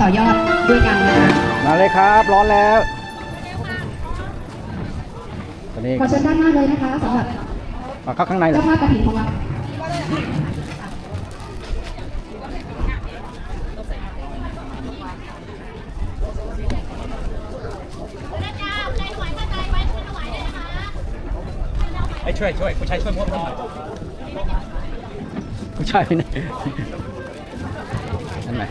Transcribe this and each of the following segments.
ต่อยอดด้วยกันนะคะมาเลยครับร้อนแล้วตอนนี้ขอเชิญด้านหน้าเลยนะคะสำหรับมาเข้าข้างในเลเจ้ายภาพกระถิ่นของเราไอ้ช่วยช่วยผู้ชายช่วยมดหน่อยผู้ชายไปไหนนั่นไหน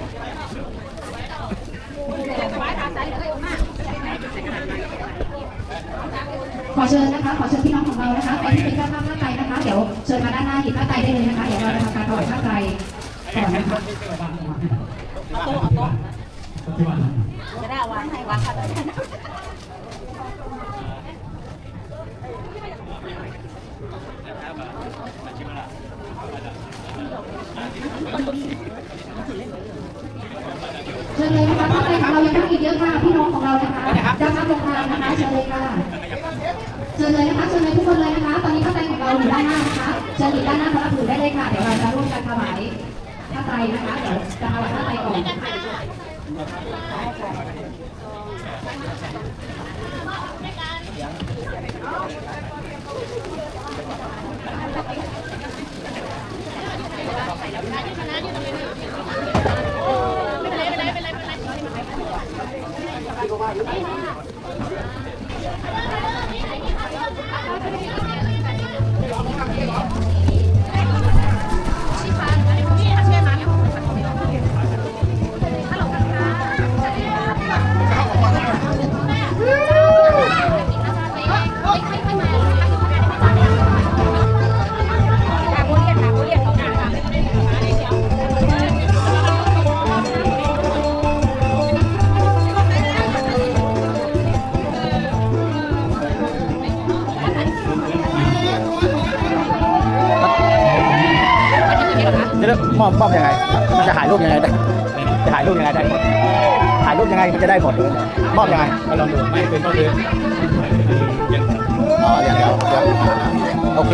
ขอเชิญนะคะ ขอเชิญพี่น้องของเรานะคะใครที่เป็นเจ้าภาพผ้าไตรนะคะ เดี๋ยวเชิญมาด้านหน้าหยิบผ้าไตรได้เลยนะคะ เดี๋ยวเราจะทำการถวายผ้าไตรก่อนนะคะจะได้เอาวางให้วางค่ะเชิญเลยนะคะผ้าไตรของเรายังต้องอีกเยอะค่ะพี่น้องของเรานะคะจ้าภาพโรงทานนะคะเชิญเลยค่ะ เชิญเลยนะคะเชิญเลยทุกคนเลยนะคะ ตอนนี้ผ้าไตรของเราอยู่ด้านหน้านะคะเชิญหยิบด้านหน้าพระรับถือได้เลยค่ะเดี๋ยวเราจะร่วมกันถวายผ้าไตรนะคะเดี๋ยวจะถวายผ้าไตรก่อนจะเลือกม Thank you. อบมอมยังไง มันจะถ่ายรูปยังไงได้จะถ่ายรูปยังไงได้ถ่ายรูปยังไงมันจะได้หมดป้อมยังไงก็ลองดูไม่เป็นก็คือยังอ๋อเดี๋ยเดี๋ยวเดี๋ยวโอเค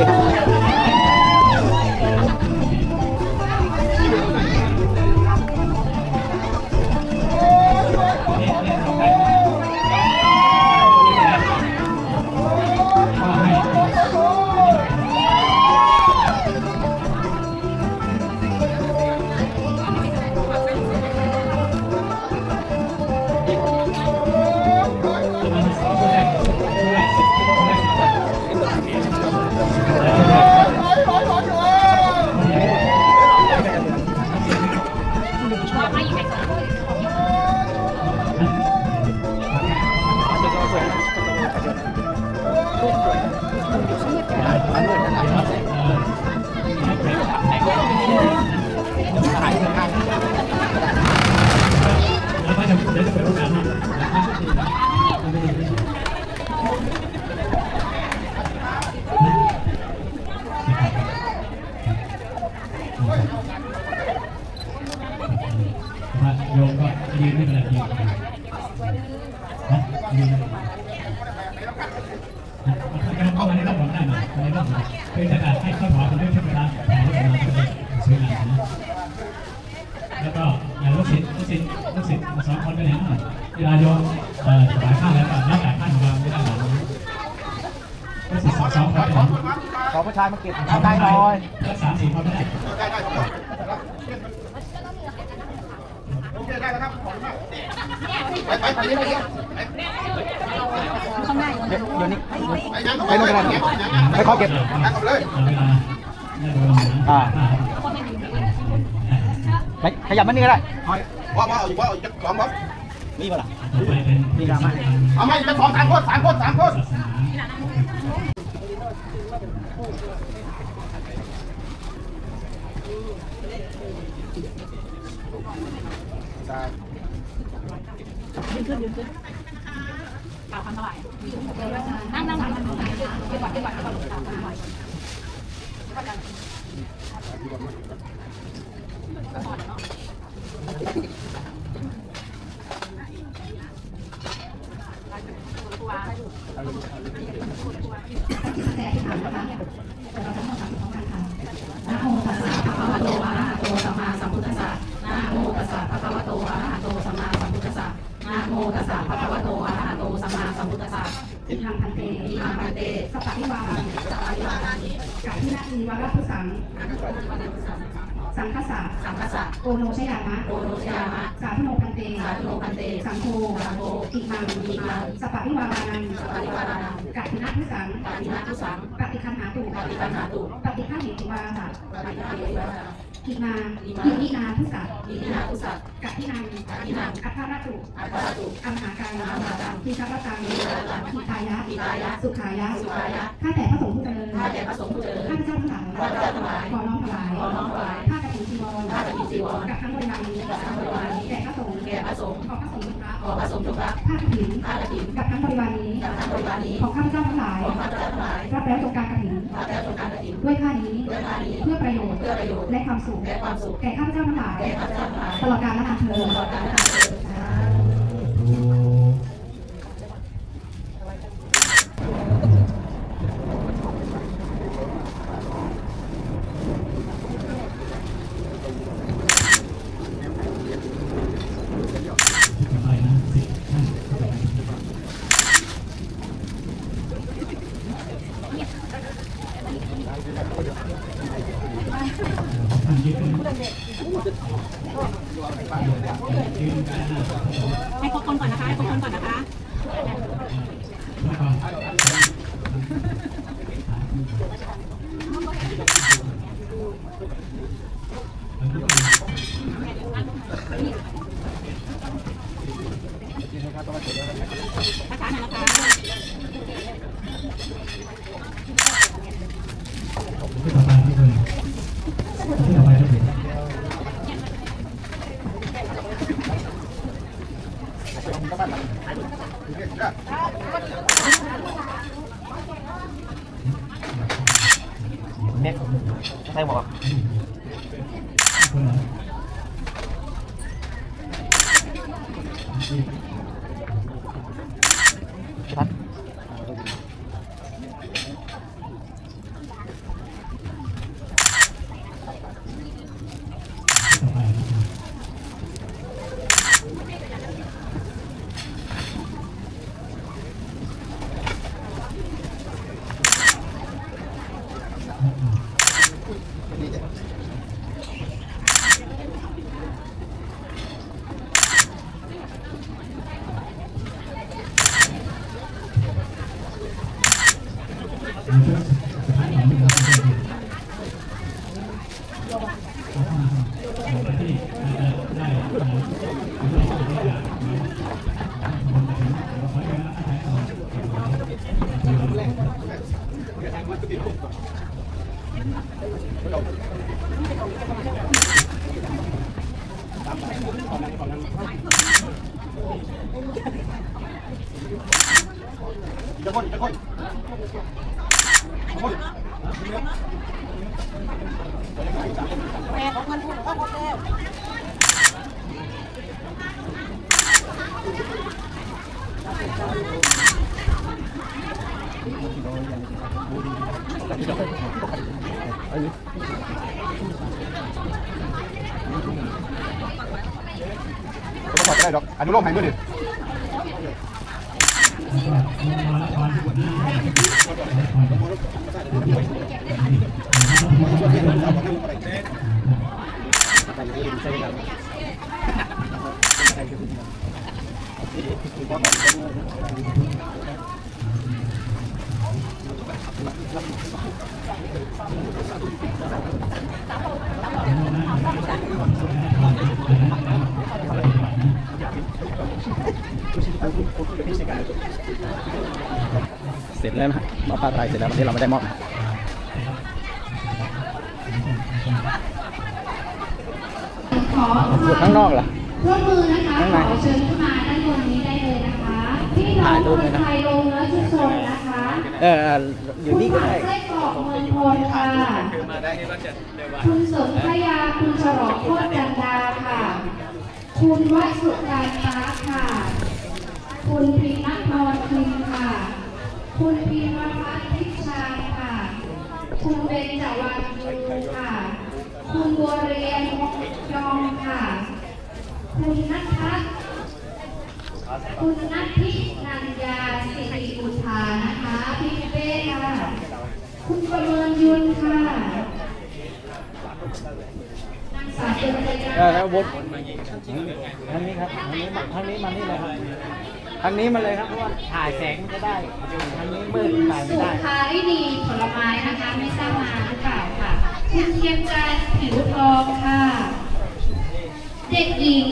สองสองคนไปไหนขอผู้ชายมาเก็บเอาได้หน่อยรักษาสี่คนไม่ได้เดี๋ยวเดี๋ยวนี้ไปนู่นกันเลยไปขอเก็บเวลาเนี่ยโดนนะอ่าไปขยับมันนี่ก็ได้ว่าว่าเอาอยู่ว่าเอาจะสองครับนี่ป่ะล่ะต่อไปเป็นนี่ดราม่าเอาไม่จะสองสามคนสามคนสามคน ศาสนานั่งนั่งนั่งนั่งเดี๋ยวก่อนเดี๋ยวก่อนเดี๋ยวก่อนเดี๋ยวก่อนนะโมตัสสะภะคะวะโตอะระหะโตสัมมาสัมพุทธัสสะนะโมตัสสะภะคะวะโตอะระหะโตสัมมา อิทังพันเตอิทังพันเตสัพพะทิวาสัพพะทิวากับที่นาทีวาระพุสัง สังคสะสังคสะโอโนชยามะ โอโนชยามะ สาธุโนพันเต สาธุโนพันเต สังโฆสังโฆอิมังอิมังสัพพะทิวารานังสัพพะทิวารานังกัตถินาทุสังกัตถินาทุสัง ปฏิคันหาตุปฏิคันหาตุ ปฏิฆาเหตุวาสะปฏิฆาเหตุวาสะอิมาอิมินาทุสังอิมินาทุสังกัตถินังกัตถินังอัทธาระตุอัทธาระตุอัมหากังอัมหากังทิชะตังทิชะตังทิทายะทิทายะ สุขายะ สุขายะ ข้าแต่พระสงฆ์ผู้เจริญ ข้าแต่พระสงฆ์ผู้เจริญ ข้าพเจ้าทั้งหลาย ข้าพเจ้าทั้งหลาย ขอน้อมถวาย ขอน้อมถวายผ้า กฐินจีวรผ้ากฐินจีวรกับทั้งบริวารนี้กับทั้งบริวารนี้แด่พระสงฆ์แด่พระสงฆ์ขอพระสงฆ์จงรับขอพระสงฆ์จงรับผ้ากฐินผ้ากฐินกับทั้งบริวารนี้กับทั้งบริวารนี้ของข้าพเจ้าทั้งหลายของข้าพเจ้าทั้งหลายรับแล้วจงการกฐินรับแล้วจงการกฐินด้วยผ้านี้ด้วยผ้านี้เพื่อประโยชน์เพื่อประโยชน์และความสุขและความสุขแก่ข้าพเจ้าทั้งหลายแก่ข้าพเจ้าทั้งหลายตลอดกาลและนานเทอญตลอดกาลนานเทอญสาธุ ที่ไปนะสิท่านที่ไปท่านยืนยืนกันนะ ให้ครบคนก่อนนะคะ ให้ครบคนก่อนนะคะแล้วก็ที่ต่อไปที่เลยที่ต่อไปที่เลย เนี่ยใช่บอก คนไหน ชัด ต่อไปนะครับในช่วงสุดท้ายของเราจะเป็นเราไปที่ได้ได้ได้ได้จากคนไปถึงเราขอเวลาถ่ายต่อ จะคนจะคนคนแม่ของมันพูดก็หมดแล้วจะขอจะ ได้ดอกอนุโลมให้ด้วยดิ เส ร็จแล้วนะมอบผ้าไตรเสร็จแล้ววันนี้เราไม่ได้มอบนะขออยู่ข้างนอกเหรอร่วมมือนะคะข้างขในอเชิญขึ้นมาด้านบนนี้ได้เลยนะคะพี่น้องคนไทยลงเนื้อชุมชนนะคะเออเอออยู่นี่ก็ได้ไส้กรอกเมืองพลค่ะคุณสมพยาคุณฉลองโคตรจันดาค่ะ คุณวสุการฟ้าค่ะ คุณพินัทนอนคิมค่ะ คุณพีรพัฒน์ทิพชาค่ะ คุณเบญจวรรณยูค่ะ คุณบัวเรียนจอมค่ะ คุณนัทพัฒคุณนัทพินัญญาสิริอุทานะคะพี่เป้ค่ะ คุณประเมินยุนค่ะนางสาวเจริญใจแล้ววบทางนี้ครับทางนี้มาทางนี้มานี่เลยครับ ทางนี้มาเลยครับเพราะว่าถ่ายแสงมันจะได้ทางนี้มืดถ่ายไม่สุได้ ภาริดีผลไม้นะคะไม่ทราบมาหรือเปล่าค่ะคุณเทียมจันทร์ผิวทองค่ะ เด็กหญิง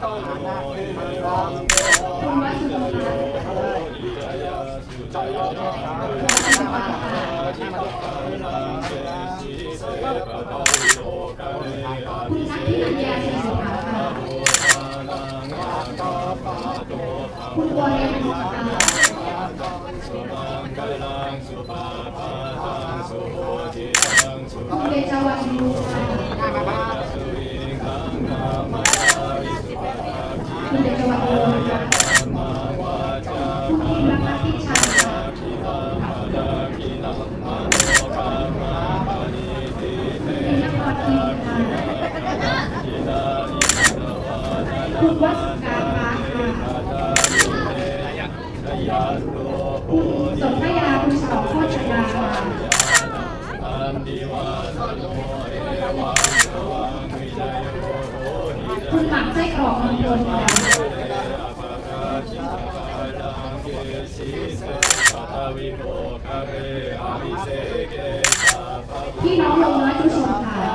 คุณวัสุภาคุณนัทธินัญญาศิสุภาค่ะคุณบัวเรียนบุตรค่ะคุณเดชวันยู ส้กรอกมังกรพี่น้องลงน้อยทุกชนค่ะ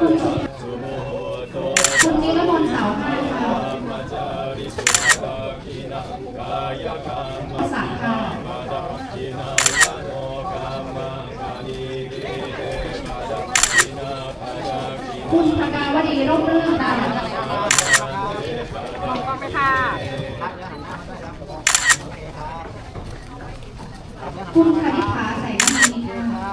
คุณคุณนิรมนเสาให้ค่ะภาษาค่ะ คุณพกาวดีร่มรื่นค่ะมองกล้องไปค่ะคุณคณิษฐาใส่มณีค่ะ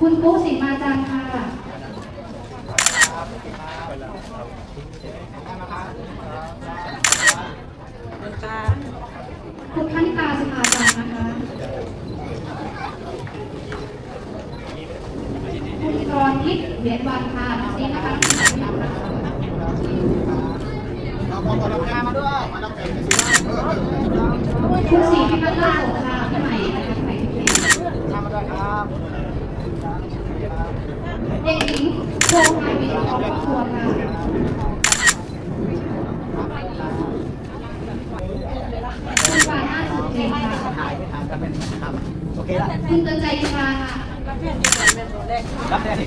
คุณปุ๊สิมาจันทร์ค่ะคุณคณิตาสุภาจันทร์นะคะ คุณกรณ์ทิพย์ เหรียญวันค่ะนี่นะคะเอาพอพอเราแกมาด้วยมารับแขกไปสิคุณศรีพิพัฒน์ล่าสงค่ะพี่ใหม่นะคะพี่ใหม่ทุกเพลงทำมาด้วยครับเด็กหญิงโคไฮวิทย์ของครอบครัวค่ะคุณปานาสุดเจนค่ะถ่ายไม่ทันก็เป็นครับโอเคละคุณเตือนใจจุฬาค่ะรับได้ดิ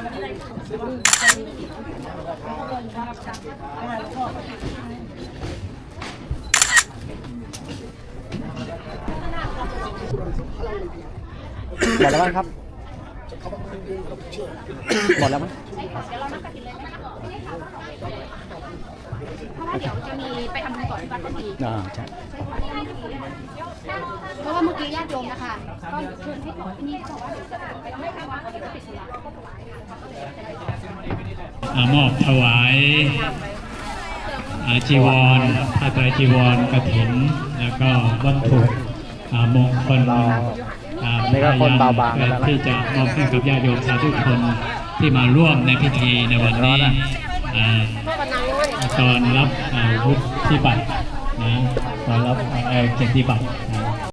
หมดแล้วมั้งครับ หมดแล้วมั้งเพราะว่าเดี๋ยวจะมีไปทำบุญต่อที่วัดพอดีอ่าใช่เพราะว่าเมื่อกี้ญาติโยมนะคะก็ชวนให้ที่นี่เขาบอกว่าเดี๋ยวจะไปทำให้ทางวัดเดี๋ยวจะปิดสุรา มอบถวายอาจีวรผ้าไตรจีวรกฐิน แล้วก็วัตถุอ่ามงคลรอาอันนี้ก็คนเบาบางที่จะมอบให้กับญาติโยมสาธุชนที่มาร่วมในพิธีในวันนี้อาตอนรับอาวุฒิบัตรนะตอนรับเอ่อเกียรติบัตรนะ